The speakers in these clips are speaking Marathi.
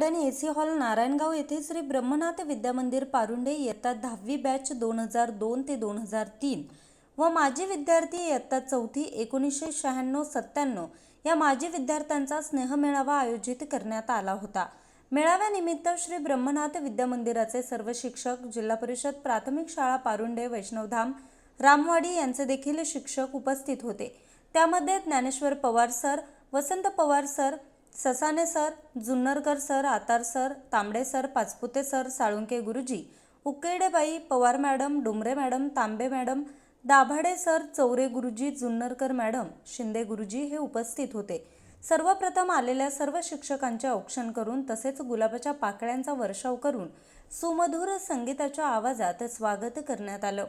गार्डन सी हॉल नारायणगाव येथे श्री ब्रह्मनाथ विद्यामंदिर पारुंडे इयत्ता दहावी बॅच दोन हजार दोन ते दोन हजार तीन व माजी विद्यार्थी इयत्ता चौथी एकोणीसशे शहाण्णव सत्त्याण्णव या माजी विद्यार्थ्यांचा स्नेहमेळावा आयोजित करण्यात आला होता. मेळाव्यानिमित्त श्री ब्रह्मनाथ विद्यामंदिराचे सर्व शिक्षक जिल्हा परिषद प्राथमिक शाळा पारुंडे वैष्णवधाम रामवाडी यांचे देखील शिक्षक उपस्थित होते. त्यामध्ये Dnyaneshwar Pawar sir Vasant Pawar sir Sasane sir Junnarkar sir Atar sir Tambade sir Pachpute sir Salunke गुरुजी उकेडेबाई Pawar madam Dumre madam Tambe madam Dabhade sir Chaure गुरुजी जुन्नरकर मॅडम शिंदे गुरुजी हे उपस्थित होते. सर्वप्रथम आलेल्या सर्व शिक्षकांचे औक्षण करून तसेच गुलाबाच्या पाकळ्यांचा वर्षाव करून सुमधुर संगीताच्या आवाजात स्वागत करण्यात आलं.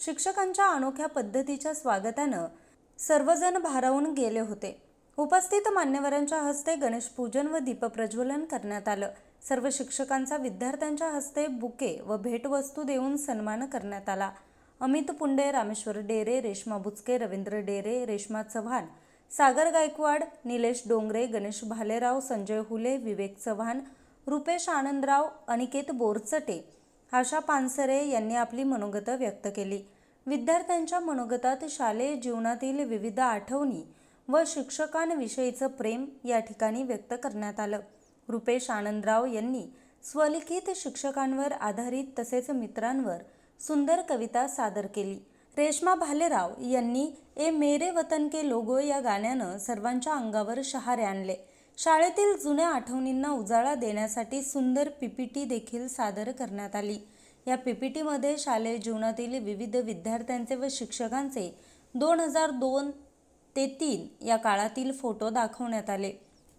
शिक्षकांच्या अनोख्या पद्धतीच्या स्वागतानं सर्वजण भारावून गेले होते. उपस्थित मान्यवरांच्या हस्ते गणेश पूजन व दीपप्रज्वलन करण्यात आलं. सर्व शिक्षकांचा विद्यार्थ्यांच्या हस्ते बुके व भेटवस्तू देऊन सन्मान करण्यात आला. अमित पुंडे रामेश्वर डेरे रेश्मा बुचके रवींद्र डेरे रेश्मा चव्हाण सागर गायकवाड निलेश डोंगरे गणेश भालेराव संजय हुले विवेक चव्हाण रुपेश आनंदराव अनिकेत बोरचटे आशा पानसरे यांनी आपली मनोगत व्यक्त केली. विद्यार्थ्यांच्या मनोगतात शालेय जीवनातील विविध आठवणी व शिक्षकांविषयीचं प्रेम या ठिकाणी व्यक्त करण्यात आलं. रुपेश आनंदराव यांनी स्वलिखित शिक्षकांवर आधारित तसेच मित्रांवर सुंदर कविता सादर केली. रेश्मा भालेराव यांनी ए मेरे वतन के लोगो या गाण्यानं सर्वांच्या अंगावर शहारे आणले. शाळेतील जुन्या आठवणींना उजाळा देण्यासाठी सुंदर पीपीटी देखील सादर करण्यात आली. या पीपीटीमध्ये शालेय जीवनातील विविध विद्यार्थ्यांचे व शिक्षकांचे दोन हजार दोन ते तीन या काळातील फोटो दाखवण्यात आले.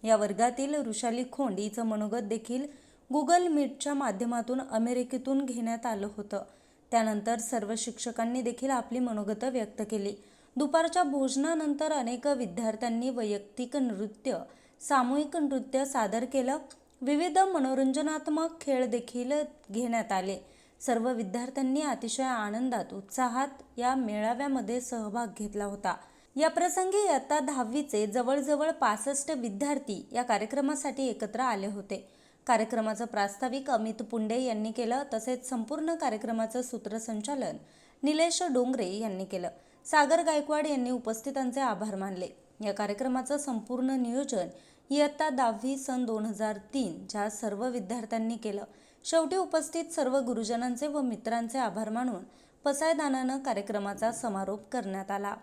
या वर्गातील ऋषाली खोंड हिचं मनोगत देखील गुगल मीटच्या माध्यमातून अमेरिकेतून घेण्यात आलं होतं. त्यानंतर सर्व शिक्षकांनी देखील आपली मनोगत व्यक्त केली. दुपारच्या भोजनानंतर अनेक विद्यार्थ्यांनी वैयक्तिक नृत्य सामूहिक नृत्य सादर केलं. विविध मनोरंजनात्मक खेळ देखील घेण्यात आले. सर्व विद्यार्थ्यांनी अतिशय आनंदात उत्साहात या मेळाव्यामध्ये सहभाग घेतला होता. या प्रसंगी इयत्ता दहावीचे जवळजवळ पासष्ट विद्यार्थी या कार्यक्रमासाठी एकत्र आले होते. कार्यक्रमाचं प्रास्ताविक अमित पुंडे यांनी केलं तसेच संपूर्ण कार्यक्रमाचं सूत्रसंचालन निलेश डोंगरे यांनी केलं. सागर गायकवाड यांनी उपस्थितांचे आभार मानले. या कार्यक्रमाचं संपूर्ण नियोजन इयत्ता दहावी सन दोन हजार तीन ज्या सर्व विद्यार्थ्यांनी केलं. शेवटी उपस्थित सर्व गुरुजनांचे व मित्रांचे आभार मानून पसायदानानं कार्यक्रमाचा समारोप करण्यात आला.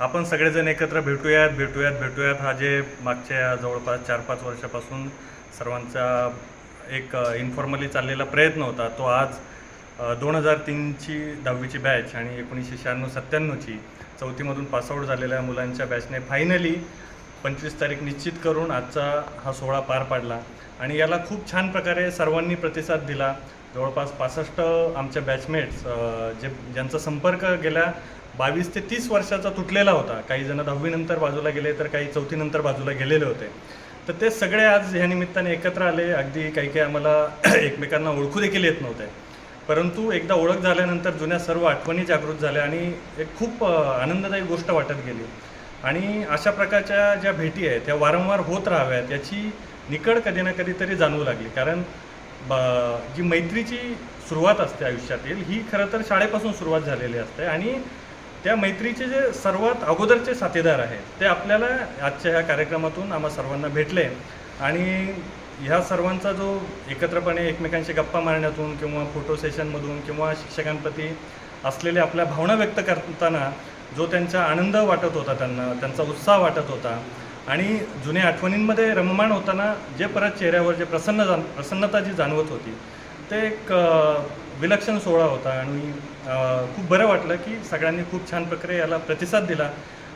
आपण सगळेजण एकत्र भेटूयात भेटूयात भेटूयात. हा जे मागच्या जवळपास चार पाच वर्षापासून सर्वांचा एक इन्फॉर्मली चाललेला प्रयत्न होता तो आज दोन हजार तीनची दहावीची बॅच आणि एकोणीसशे शहाण्णव सत्त्याण्णवची चौथीमधून पासआउट झालेल्या मुलांच्या बॅचने फायनली पंचवीस तारीख निश्चित करून आजचा हा सोहळा पार पाडला. आणि याला खूप छान प्रकारे सर्वांनी प्रतिसाद दिला. जवळपास पासष्ट आमच्या बॅचमेट्स जे ज्यांचा संपर्क गेल्या बावीस ते तीस वर्षाचा तुटलेला होता. काही जण दहावीनंतर बाजूला गेले तर काही चौथीनंतर बाजूला गेलेले होते. तर ते सगळे आज ह्या निमित्ताने एकत्र आले. अगदी काही काही आम्हाला एकमेकांना ओळखू देखील येत नव्हते. परंतु एकदा ओळख झाल्यानंतर जुन्या सर्व आठवणी जागृत झाल्या आणि एक खूप आनंददायी गोष्ट वाटत गेली. आणि अशा प्रकारच्या ज्या भेटी आहेत त्या वारंवार होत राहाव्यात याची निकड कधी ना कधीतरी जाणवू लागली. कारण बा जी मैत्रीची सुरुवात असते आयुष्यातील ही खरं तर शाळेपासून सुरुवात झालेली असते. आणि त्या मैत्रीचे जे सर्वात अगोदरचे साथीदार आहेत ते आपल्याला आजच्या ह्या कार्यक्रमातून आम्हा सर्वांना भेटले. आणि ह्या सर्वांचा जो एकत्रपणे एकमेकांशी गप्पा मारण्यातून किंवा फोटो सेशनमधून किंवा शिक्षकांप्रती असलेल्या आपल्या भावना व्यक्त करताना जो त्यांचा आनंद वाटत होता त्यांना त्यांचा उत्साह वाटत होता. आणि जुन्या आठवणींमध्ये रममाण होताना जे परत चेहऱ्यावर जे प्रसन्न जाण प्रसन्नता जी जाणवत होती ते एक विलक्षण सोहळा होता आणि खूप बरं वाटलं की सगळ्यांनी खूप छान प्रकारे याला प्रतिसाद दिला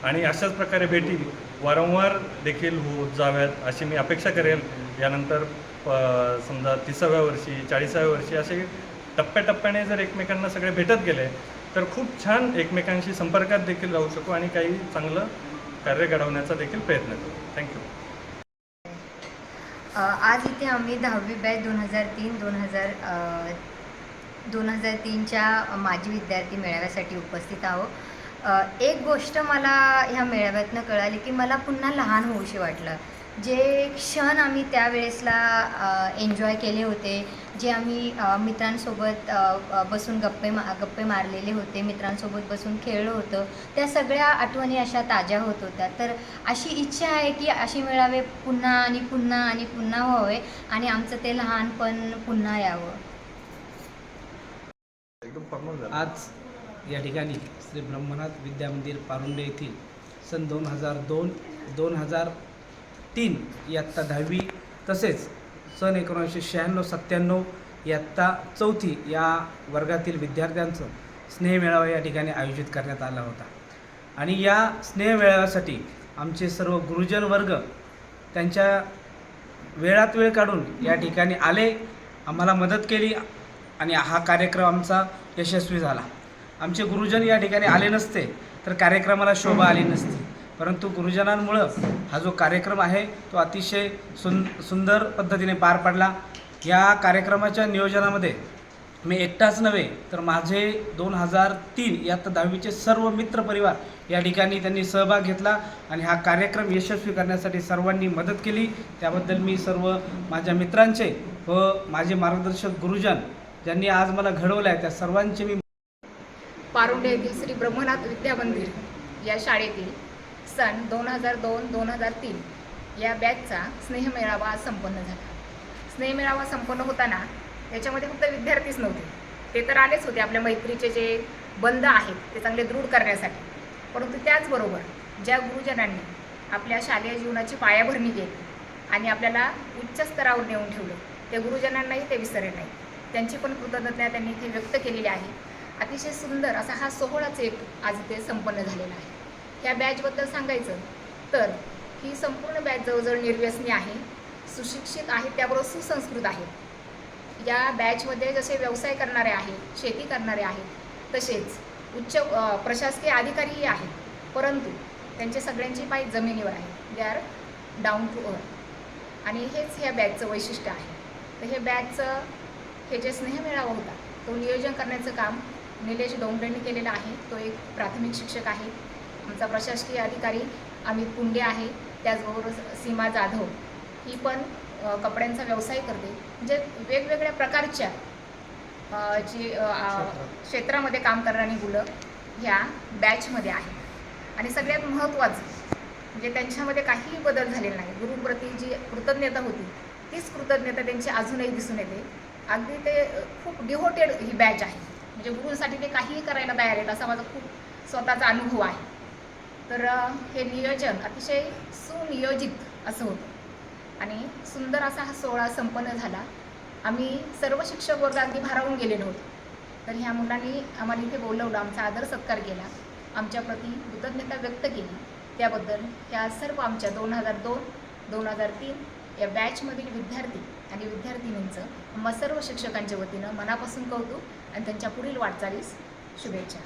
आणि अशाच प्रकारे भेटी वारंवार देखील होत जाव्यात अशी मी अपेक्षा करेल. यानंतर समजा तिसाव्या वर्षी चाळीसाव्या वर्षी असे टप्प्याटप्प्याने जर एकमेकांना सगळे भेटत गेले तर खूप छान एकमेकांशी संपर्कात देखील राहू शकू आणि काही चांगलं कार्य घडवण्याचा देखील प्रयत्न करू. थँक्यू आज इथे आम्ही दहावी बॅच दोन हजार तीन दोन हजार दोन हजार तीनच्या माजी विद्यार्थी मेळाव्यासाठी उपस्थित आहोत. एक गोष्ट मला ह्या मेळाव्यातनं कळाली की मला पुन्हा लहान होऊशी वाटलं. जे क्षण आम्ही त्यावेळेसला एन्जॉय केले होते जे आम्ही मित्रांसोबत बसून गप्पे मा गप्पे मारलेले होते मित्रांसोबत बसून खेळलो होतं त्या सगळ्या आठवणी अशा ताज्या होत होत्या. तर अशी इच्छा आहे की अशी मेळावे पुन्हा आणि पुन्हा आणि पुन्हा व्हावे आणि आमचं ते लहानपण पुन्हा यावं. एकदम फॉर्मल झालं. आज या ठिकाणी श्री ब्रह्मनाथ विद्या मंदिर पारुंडे येथील सन दोन हजार दोन दोन हजार तीन इयत्ता दहावी तसेच सन एकोणीसशे शहाण्णव सत्त्याण्णव इयत्ता चौथी या वर्गातील विद्यार्थ्यांचं स्नेहमेळावा या ठिकाणी आयोजित करण्यात आला होता. आणि या स्नेहमेळाव्यासाठी आमचे सर्व गुरुजन वर्ग त्यांच्या वेळात वेळ काढून या ठिकाणी आले. आम्हाला मदत केली. आणि हा कार्यक्रम आमचा यशस्वी झाला. आमचे गुरुजन या ठिकाणी आले नसते तर कार्यक्रमाला शोभा आली नसती. परंतु गुरुजनांमुळं हा जो कार्यक्रम आहे तो अतिशय सुं सुंदर पद्धतीने पार पडला. या कार्यक्रमाच्या नियोजनामध्ये मी एकटाच नव्हे तर माझे दोन हजार तीन यात दहावीचे सर्व मित्रपरिवार या ठिकाणी त्यांनी सहभाग घेतला आणि हा कार्यक्रम यशस्वी करण्यासाठी सर्वांनी मदत केली. त्याबद्दल मी सर्व माझ्या मित्रांचे व माझे मार्गदर्शक गुरुजन ज्यांनी आज मला घडवलं आहे त्या सर्वांचे मी पारुंडे येथील श्री ब्रह्मनाथ विद्या मंदिर या शाळेतील सन दोन हजार दोन दोन हजार तीन या बॅचचा स्नेहमेळावा आज संपन्न झाला. स्नेहमेळावा संपन्न होताना त्याच्यामध्ये फक्त विद्यार्थीच नव्हते. ते तर आलेच होते आपल्या मैत्रीचे जे बंध आहेत ते चांगले दृढ करण्यासाठी. परंतु त्याचबरोबर ज्या गुरुजनांनी आपल्या शालेय जीवनाची पायाभरणी केली आणि आपल्याला उच्च स्तरावर नेऊन ठेवलं त्या गुरुजनांनाही ते विसरले नाही त्यांची पण कृतज्ञता त्यांनी इथे व्यक्त केलेली आहे. अतिशय सुंदर असा हा सोहळाच एक आज इथे संपन्न झालेला आहे. ह्या बॅचबद्दल सांगायचं तर ही संपूर्ण बॅच जवळजवळ निर्व्यसनी आहे सुशिक्षित आहेत त्याबरोबर सुसंस्कृत आहेत या बॅचमध्ये जसे व्यवसाय करणारे आहेत शेती करणारे आहेत तसेच उच्च प्रशासकीय अधिकारीही आहेत. परंतु त्यांचे सगळ्यांची पाय जमिनीवर आहे. They are down to earth आणि हेच ह्या बॅचचं वैशिष्ट्य आहे. तर हे बॅचचं हे जे स्नेहमेळावा होता. तो नियोजन करण्याचं काम निलेश डोंगरेंनी केलेलं आहे. तो एक प्राथमिक शिक्षक आहे. आमचा प्रशासकीय अधिकारी अमित पुंडे आहे. त्याचबरोबर सीमा जाधव. ही पण कपड्यांचा व्यवसाय करते. म्हणजे वेगवेगळ्या प्रकारच्या जी क्षेत्रामध्ये काम करणारी मुलं ह्या बॅचमध्ये आहेत. आणि सगळ्यात महत्त्वाचं म्हणजे त्यांच्यामध्ये काहीही बदल झालेला नाही. गुरुप्रती जी कृतज्ञता होती तीच कृतज्ञता त्यांची अजूनही दिसून येते. अगदी ते खूप डिहोटेड ही बॅच आहे. म्हणजे गुरूंसाठी ते काहीही करायला तयार आहेत असा माझा खूप स्वतःचा अनुभव आहे. तर हे नियोजन अतिशय सुनियोजित असं होतं. आणि सुंदर असा हा सोहळा संपन्न झाला. आम्ही सर्व शिक्षक वर्ग अगदी भारावून गेले नव्हतो. तर ह्या मुलांनी आम्हाला इथे बोलवलं आमचा आदर सत्कार केला. आमच्याप्रती कृतज्ञता व्यक्त केली. त्याबद्दल ह्या सर्व आमच्या दोन हजार दोन दोन हजार तीन या बॅचमधील विद्यार्थी आणि विद्यार्थिनींचं म सर्व शिक्षकांच्या वतीनं मनापासून कौतुक आणि त्यांच्या पुढील वाटचालीस शुभेच्छा.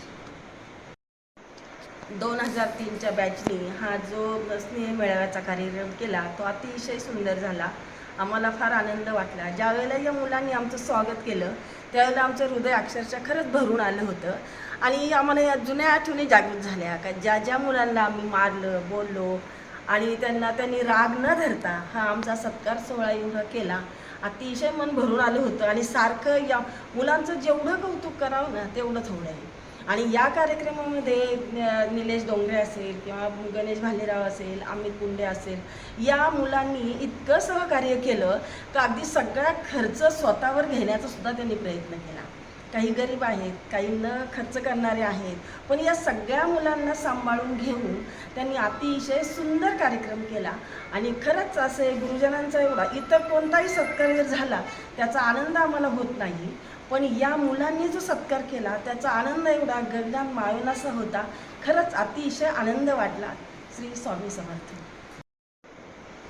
दोन हजार तीनच्या बॅचनी हा जो स्नेह मेळाव्याचा कार्यक्रम केला तो अतिशय सुंदर झाला. आम्हाला फार आनंद वाटला. ज्यावेळेला या मुलांनी आमचं स्वागत केलं त्यावेळेला आमचं हृदय अक्षरशः खरंच भरून आलं होतं. आणि आम्हाला या जुन्या आठवणी जागृत झाल्या. का ज्या ज्या मुलांना आम्ही मारलं बोललो आणि त्यांना त्यांनी राग न धरता हा आमचा सत्कार सोहळा एवढा केला. अतिशय मन भरून आलं होतं आणि सारखं या मुलांचं जेवढं कौतुक करावं ना तेवढं थोडं आहे. आणि या कार्यक्रमामध्ये निलेश डोंगरे असेल किंवा गणेश भालेराव असेल अमित पुंडे असेल या मुलांनी इतकं सहकार्य केलं का अगदी सगळा खर्च स्वतःवर घेण्याचा सुद्धा त्यांनी प्रयत्न केला. काही गरीब आहेत काही न खर्च करणारे आहेत. पण या सगळ्या मुलांना सांभाळून घेऊन त्यांनी अतिशय सुंदर कार्यक्रम केला. आणि खरंच असे गुरुजनांचा एवढा इतर कोणताही सत्कार झाला त्याचा आनंद आम्हाला होत नाही. पण या मुलांनी जो सत्कार केला त्याचा आनंद एवढा गगनात मावेनासा होता. खरंच अतिशय आनंद वाटला. श्री स्वामी समर्थ.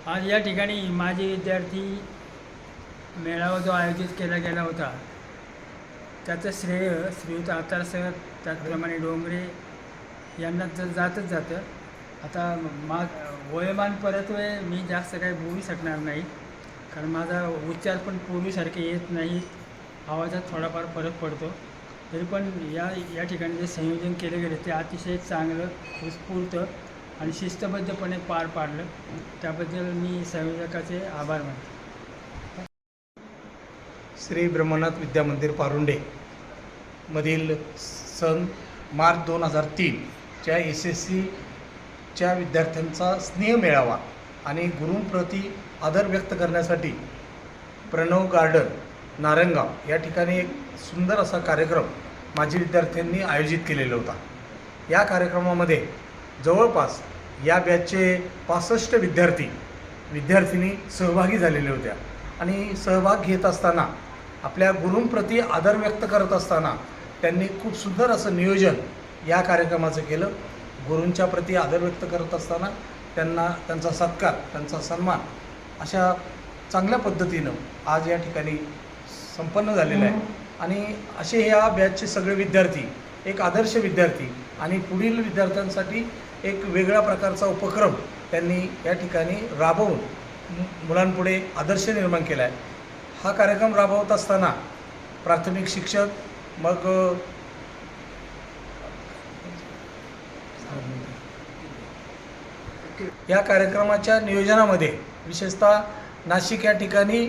आज या ठिकाणी माझे विद्यार्थी मेळावा जो आयोजित केला गेला होता त्याचं श्रेय श्रीयुत आतार सर त्याचप्रमाणे डोंगरे यांना जर जातच जातं. आता मा वयमान परत्वे मी जास्त काही बोलू शकणार नाही. कारण माझा उच्चार पण पूर्वीसारखे येत नाही. आवाजात थोडाफार फरक पडतो. तरी पण या या ठिकाणी जे संयोजन केले गेले ते अतिशय चांगलं उत्स्फूर्त आणि शिस्तबद्धपणे पार पाडलं. त्याबद्दल मी संयोजकाचे आभार मानतो. श्री ब्रह्मनाथ विद्यामंदिर पारुंडे मधील सन मार्च दोन हजार तीनच्या एस एस सीच्या विद्यार्थ्यांचा स्नेह मेळावा आणि गुरुंप्रती आदर व्यक्त करण्यासाठी प्रणव गार्डन नारंगाव या ठिकाणी एक सुंदर असा कार्यक्रम माजी विद्यार्थ्यांनी आयोजित केलेला होता. या कार्यक्रमामध्ये जवळपास या बॅचचे पासष्ट विद्यार्थी विद्यार्थिनी सहभागी झालेल्या होत्या आणि सहभाग घेत असताना आपल्या गुरूंप्रती आदर व्यक्त करत असताना त्यांनी खूप सुंदर असं नियोजन या कार्यक्रमाचं केलं. गुरूंच्या प्रती आदर व्यक्त करत असताना त्यांना त्यांचा सत्कार त्यांचा सन्मान अशा चांगल्या पद्धतीनं आज या ठिकाणी संपन्न झालेला आहे. आणि असे या बॅचचे सगळे विद्यार्थी एक आदर्श विद्यार्थी आणि पुढील विद्यार्थ्यांसाठी एक वेगळ्या प्रकारचा उपक्रम त्यांनी या ठिकाणी राबवून मुलांपुढे आदर्श निर्माण केला आहे. हा कार्यक्रम राबवत असताना प्राथमिक शिक्षक मग या कार्यक्रमाच्या नियोजनामध्ये विशेषतः नाशिक या ठिकाणी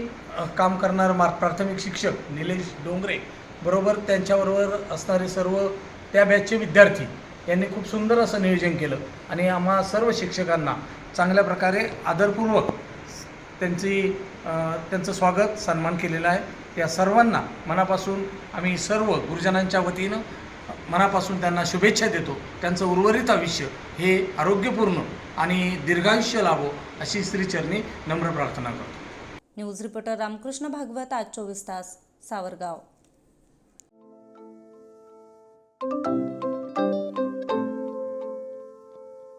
काम करणारे मार प्राथमिक शिक्षक निलेश डोंगरे बरोबर त्यांच्याबरोबर असणारे सर्व त्या बॅचचे विद्यार्थी यांनी खूप सुंदर असं नियोजन केलं. आणि आम्हा सर्व शिक्षकांना चांगल्या प्रकारे आदरपूर्वक त्यांची त्यांचं स्वागत सन्मान केलेला आहे. त्या सर्वांना मनापासून आम्ही सर्व गुरुजनांच्या वतीनं मनापासून त्यांना शुभेच्छा देतो. त्यांचं उर्वरित आयुष्य हे आरोग्यपूर्ण आणि दीर्घायुष्य लाभो अशी श्रीचरणी नम्र प्रार्थना करतो. न्यूज रिपोर्टर रामकृष्ण भागवत आज चोवीस तास सावरगाव.